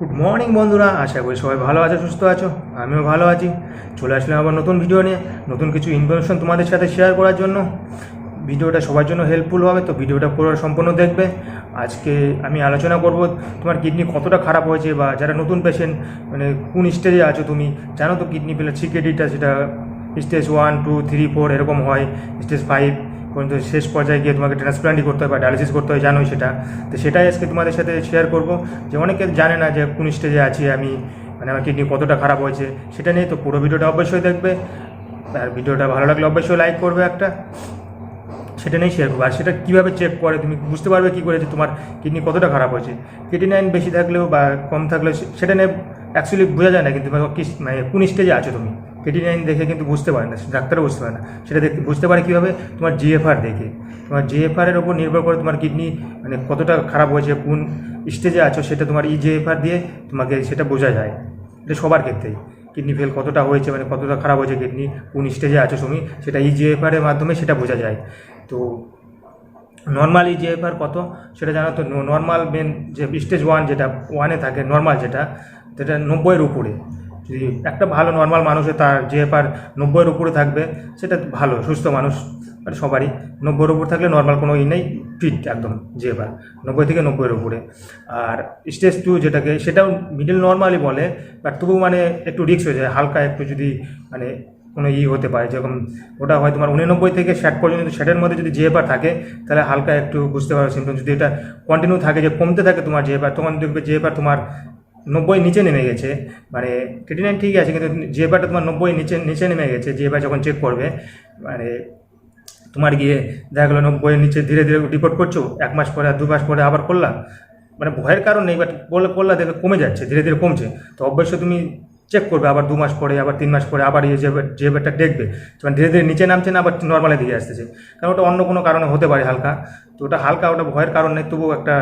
Good morning বন্ধুরা। আশা করি সবাই ভালো আছো, সুস্থ আছো। আমিও ভালো আছি। চলে আসলাম আবার নতুন ভিডিও নিয়ে। নতুন কিছু ইনফরমেশন তোমাদের সাথে শেয়ার করার জন্য। ভিডিওটা সবার জন্য হেল্পফুল হবে, তো ভিডিওটা পুরো সম্পূর্ণ দেখবে। আজকে আমি আলোচনা করব, তোমার কিডনি কতটা খারাপ হয়েছে বা যারা নতুন পেশেন্ট মানে কোন স্টেজে আছো তুমি? জানো তো কিডনি পেলে সিকেডিটা সেটা stage one two three four এরকম হয়। স্টেজ ফাইভ পর্যন্ত শেষ পর্যায়ে গিয়ে তোমাকে ট্রান্সপ্লান্টই করতে হয় বা ডায়ালিসিস করতে হয়, জানোই সেটা। তো সেটাই আজকে তোমাদের সাথে শেয়ার করব। যে অনেকে জানে না যে কোন স্টেজে আছি আমি মানে আমার কিডনি কতটা খারাপ হয়েছে, সেটা নিয়ে। তো পুরো ভিডিওটা অবশ্যই দেখবে। আর ভিডিওটা ভালো লাগলে অবশ্যই লাইক করবে একটা। সেটা নিয়ে শেয়ার করব। আর সেটা কীভাবে চেক করে, তুমি বুঝতে পারবে কী করে যে তোমার কিডনি কতটা খারাপ হয়েছে। কিডনি নাইন বেশি থাকলেও বা কম থাকলেও সেটা নিয়ে অ্যাকচুয়ালি বোঝা যায় না, কিন্তু মানে কোন স্টেজে আছো তুমি। কিডনি নাইন দেখে কিন্তু বুঝতে পারে না, ডাক্তারও বুঝতে পারে না। সেটা দেখতে বুঝতে পারে কীভাবে? তোমার জিএফআর দেখে। তোমার জিএফআর এর উপর নির্ভর করে তোমার কিডনি মানে কতটা খারাপ হয়েছে, কোন স্টেজে আছো, সেটা তোমার ই জিএফআর দিয়ে তোমাকে সেটা বোঝা যায়। এটা সবার ক্ষেত্রেই। কিডনি ফেল কতটা হয়েছে মানে কতটা খারাপ হয়েছে কিডনি, কোন স্টেজে আছো তুমি, সেটা ই জিএফআর এর মাধ্যমে সেটা বোঝা যায়। তো নর্মাল ইজিএফআর কত? সেটা জানো তো নর্মাল মেন যে স্টেজ ওয়ান যেটা ওয়ানে থাকে নর্মাল যেটা, সেটা নব্বইয়ের উপরে। একটা ভালো নর্মাল মানুষের তার যে জিএফআর নব্বইয়ের উপরে থাকবে, সেটা ভালো, সুস্থ মানুষ মানে সবারই। নব্বইয়ের উপর থাকলে নর্মাল কোনো ই নেই ফিট একদম যে জিএফআর নব্বই থেকে নব্বইয়ের উপরে। আর স্টেজ টু যেটাকে, সেটাও মিডল নর্মালি বলে বাট তবু মানে একটু রিস্ক হয়ে যায়, হালকা একটু যদি মানে কোনো ই হতে পারে, যেরকম ওটা হয় তোমার উননব্বই থেকে ষাট পর্যন্ত, ষাটের মধ্যে যদি জিএফআর থাকে, তাহলে হালকা একটু বুঝতে পারো সিমটম যদি এটা কন্টিনিউ থাকে, যে কমতে থাকে তোমার জিএফআর তখন দেখবে জিএফআর তোমার নব্বই নিচে নেমে গেছে। মানে কেটি নাইন ঠিক আছে, কিন্তু জিএফআরটা তোমার নব্বই নিচে নিচে নেমে গেছে জিএফআর যখন চেক করবে মানে তোমার গিয়ে দেখা গেলো নব্বইয়ের নিচে ধীরে ধীরে রিপোর্ট করছ, এক মাস পরে আর দু মাস পরে আবার করলাম মানে ভয়ের কারণ নেই বাট বললে করলা দেখে কমে যাচ্ছে, ধীরে ধীরে কমছে। তো অবশ্যই তুমি চেক করবে, আবার দু মাস পরে, আবার তিন মাস পরে, আবার ইয়ে যে যে দেখবে। মানে ধীরে ধীরে নিচে নামছে না, আবার নর্মালের দিকে আসতেছে। কারণ ওটা অন্য কোনো কারণে হতে পারে হালকা। তো ওটা হালকা, ওটা ভয়ের কারণ নেই, তবুও একটা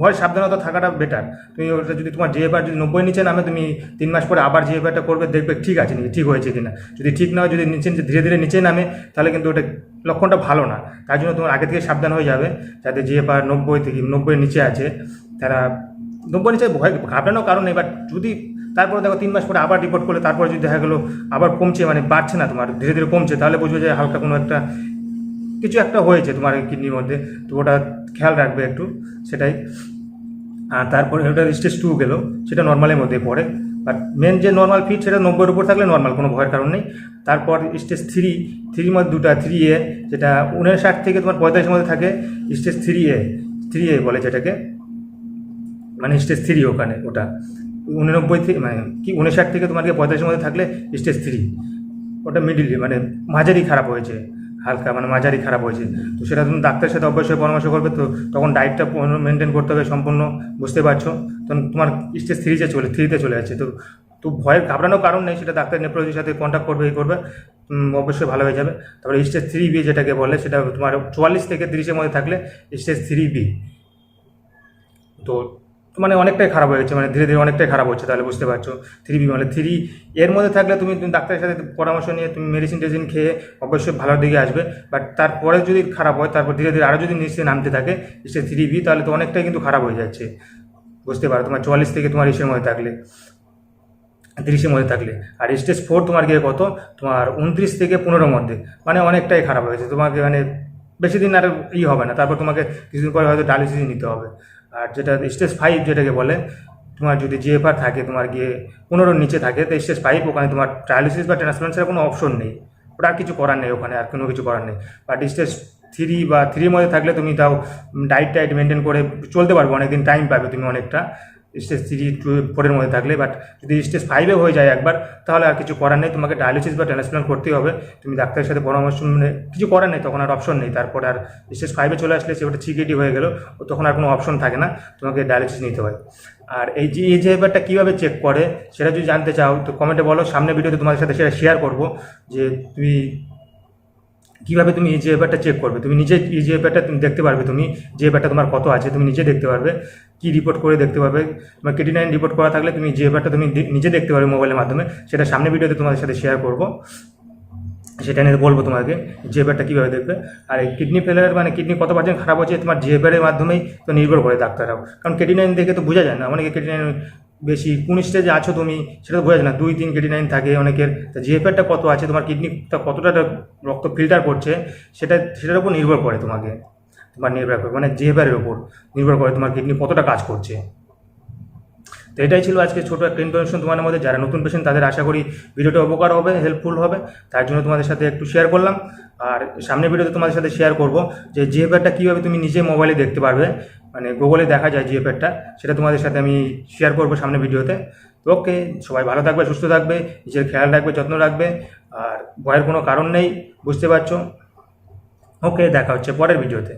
ভয়, সাবধানতা থাকাটা বেটার তুমি ওটা যদি তোমার জিএফআর যদি নব্বই নিচে নামে, তুমি তিন মাস পরে আবার জিএফআরটা করবে, দেখবে ঠিক আছে, নাকি ঠিক হয়েছে কিনা। যদি ঠিক না হয়, যদি নিচে ধীরে ধীরে নিচে নামে, তাহলে কিন্তু ওটা লক্ষণটা ভালো না। তার জন্য তোমার আগে থেকে সাবধান হয়ে যাবে, যাতে জিএফআর নব্বই থেকে, নব্বই নিচে আছে। তারা নব্বই নিচে ভয়, ঘাবড়ানোর কারণ নেই বাট যদি তারপরে দেখো তিন মাস পরে আবার রিপোর্ট করলে, তারপরে যদি দেখা গেলো আবার কমছে মানে বাড়ছে না তোমার, ধীরে ধীরে কমছে, তাহলে বুঝবে যে হালকা কোনো একটা কিছু একটা হয়েছে তোমার কিডনির মধ্যে, তো ওটা খেয়াল রাখবে একটু, সেটাই। আর তারপরে ওটা স্টেজ টু গেলো, সেটা নর্মালের মধ্যে পড়ে। বাট মেন যে নর্মাল ফিট সেটা নব্বইয়ের উপর থাকলে নর্মাল কোনো ভয়ের কারণ নেই। তারপর স্টেজ থ্রি থ্রির মধ্যে দুটা থ্রি এ যেটা উনষাট থেকে তোমার পঁয়তাল্লিশের মধ্যে থাকে stage three A three A বলে যেটাকে মানে স্টেজ থ্রি ওখানে, ওটা। উননব্বই থেকে মানে কি উনষাট থেকে তোমার পঁয়তাল্লিশের মধ্যে থাকলে স্টেজ থ্রি ওটা মিডিল মানে মাঝারি খারাপ হয়েছে। হালকা মানে মাঝারি খারাপ হয়েছে। তো সেটা তুমি ডাক্তারের সাথে অবশ্যই পরামর্শ করবে তো, তখন ডায়েটটা মেনটেন করতে হবে সম্পূর্ণ, বুঝতে পারছ? তখন তোমার স্টেজ থ্রিতে চলে থ্রিতে চলে যাচ্ছে। তো তো ভয়ের ঘাবড়ানোর কারণ নেই, সেটা ডাক্তার নেপ্রোলজির সাথে কন্ট্যাক্ট করবে এই করবে অবশ্যই ভালো হয়ে যাবে। তারপরে স্টেজ থ্রি বি যেটাকে বলে, সেটা তোমার চুয়াল্লিশ থেকে তিরিশের মধ্যে থাকলে স্টেজ থ্রি বি তো মানে অনেকটাই খারাপ হয়ে গেছে মানে ধীরে ধীরে অনেকটাই খারাপ হচ্ছে, তাহলে বুঝতে পারছ। থ্রি বি মানে থ্রি এর মধ্যে থাকলে তুমি তুমি ডাক্তারের সাথে পরামর্শ নিয়ে তুমি মেডিসিন টেডিসিন খেয়ে অবশ্যই ভালোর দিকে আসবে বাট তারপরে যদি খারাপ হয়, তারপর ধীরে ধীরে আরও যদি নিচে নামতে থাকে সে থ্রি বি তাহলে তো অনেকটাই কিন্তু খারাপ হয়ে যাচ্ছে। বুঝতে পারো, তোমার চুয়াল্লিশ থেকে তোমার ইসের মধ্যে থাকলে, তিরিশের মধ্যে থাকলে। আর স্টেজ ফোর তোমার গিয়ে কত? তোমার উনত্রিশ থেকে পনেরোর মধ্যে মানে অনেকটাই খারাপ হয়েছে তোমাকে মানে বেশি দিন আর ই হবে না, তারপর তোমাকে কিছুদিন পরে হয়তো ডায়ালিসিস নিতে হবে। আর যেটা স্টেজ ফাইভ যেটাকে বলে, তোমার যদি জিএফআর থাকে, তোমার গিয়ে পনেরোর নিচে থাকে, তো স্টেজ ফাইভ ওখানে তোমার ট্রায়ালিসিস বা ট্রান্সপ্লান্টের কোনো অপশন নেই। ওটা আর কিছু করার নেই ওখানে, আর কোনো কিছু করার নেই। বাট স্টেজ থ্রি বা থ্রির মধ্যে থাকলে তুমি তাও ডায়েট টাইট মেনটেন করে চলতে পারবে, অনেকদিন টাইম পাবে তুমি অনেকটা। স্টেজ থ্রি টু ফোরের মধ্যে থাকলে বাট যদি স্টেজ ফাইভে হয়ে যায় একবার, তাহলে আর কিছু করার নেই। তোমাকে ডায়ালিসিস বা ট্রান্সপ্লান্ট করতেই হবে। তুমি ডাক্তারের সাথে পরামর্শ মানে কিছু করার নেই, তখন আর অপশন নেই। তারপরে আর স্টেজ ফাইভে চলে আসলে সে ওটা চিকেটি হয়ে গেলো তখন আর কোনো অপশন থাকে না। তোমাকে ডায়ালিসিস নিতে হয়। আর এই যে এই যে ব্যাপারটা কীভাবে চেক করে, সেটা যদি জানতে চাও, তো কমেন্টে বলো। সামনে ভিডিওতে তোমাদের সাথে সেটা শেয়ার করব যে, তুমি কীভাবে তুমি এই যে ব্যাপারটা চেক করবে? তুমি নিজে এই যে ব্যাপারটা তুমি দেখতে পারবে, তুমি যে ব্যাপারটা তোমার কত আছে, তুমি নিজে দেখতে পারবে। কি রিপোর্ট করে দেখতে পারবে? তোমার কেটি নাইন রিপোর্ট করা থাকলে তুমি যে ব্যাপারটা তুমি নিজে দেখতে পারবে মোবাইলের মাধ্যমে। সেটা সামনে ভিডিওতে তোমাদের সাথে শেয়ার করব। সেটা নিয়ে বলব তোমাকে জিএফআরটা কীভাবে দেখবে। আর এই কিডনি ফেলার মানে কিডনি কত পার্সেন্ট খারাপ হচ্ছে, তোমার জিএফআর এর মাধ্যমেই তো নির্ভর করে ডাক্তাররাও। কারণ কেটি নাইন দেখে তো বোঝা যায় না। অনেকে কেটি নাইন বেশি কোন স্টেজে আছো তুমি, সেটা তো বোঝা যায় না। দুই, তিন, কেটি নাইন থাকে অনেকের। তা জিএফআরটা কত আছে? তোমার কিডনিটা কতটা রক্ত ফিল্টার করছে? সেটা, সেটার উপর নির্ভর করে তোমাকে। তোমার নির্ভর করে মানে জিএফআরের উপর নির্ভর করে তোমার কিডনি কতটা কাজ করছে। তো এটাই ছিল আজকে ছোটো একটা ইনফরমেশন তোমাদের মধ্যে। যারা নতুন পেশেন্ট তাদের আশা করি ভিডিওটা উপকার হবে হেল্পফুল হবে। তার জন্য তোমাদের সাথে একটু শেয়ার করলাম। আর সামনের ভিডিওতে তোমাদের সাথে শেয়ার করব যে জিএফআরটা কীভাবে তুমি নিজে মোবাইলে দেখতে পারবে। মানে গুগলে দেখা যায় জিওপ্যাডটা সেটা তোমাদের সাথে আমি শেয়ার করব সামনে ভিডিওতে। ওকে, সবাই ভালো থাকবে, সুস্থ থাকবে, নিজের খেয়াল রাখবে, যত্ন রাখবে, আর ভয়ের কোনো কারণ নেই, বুঝতে পারছ? ওকে, দেখা হচ্ছে পরের ভিডিওতে।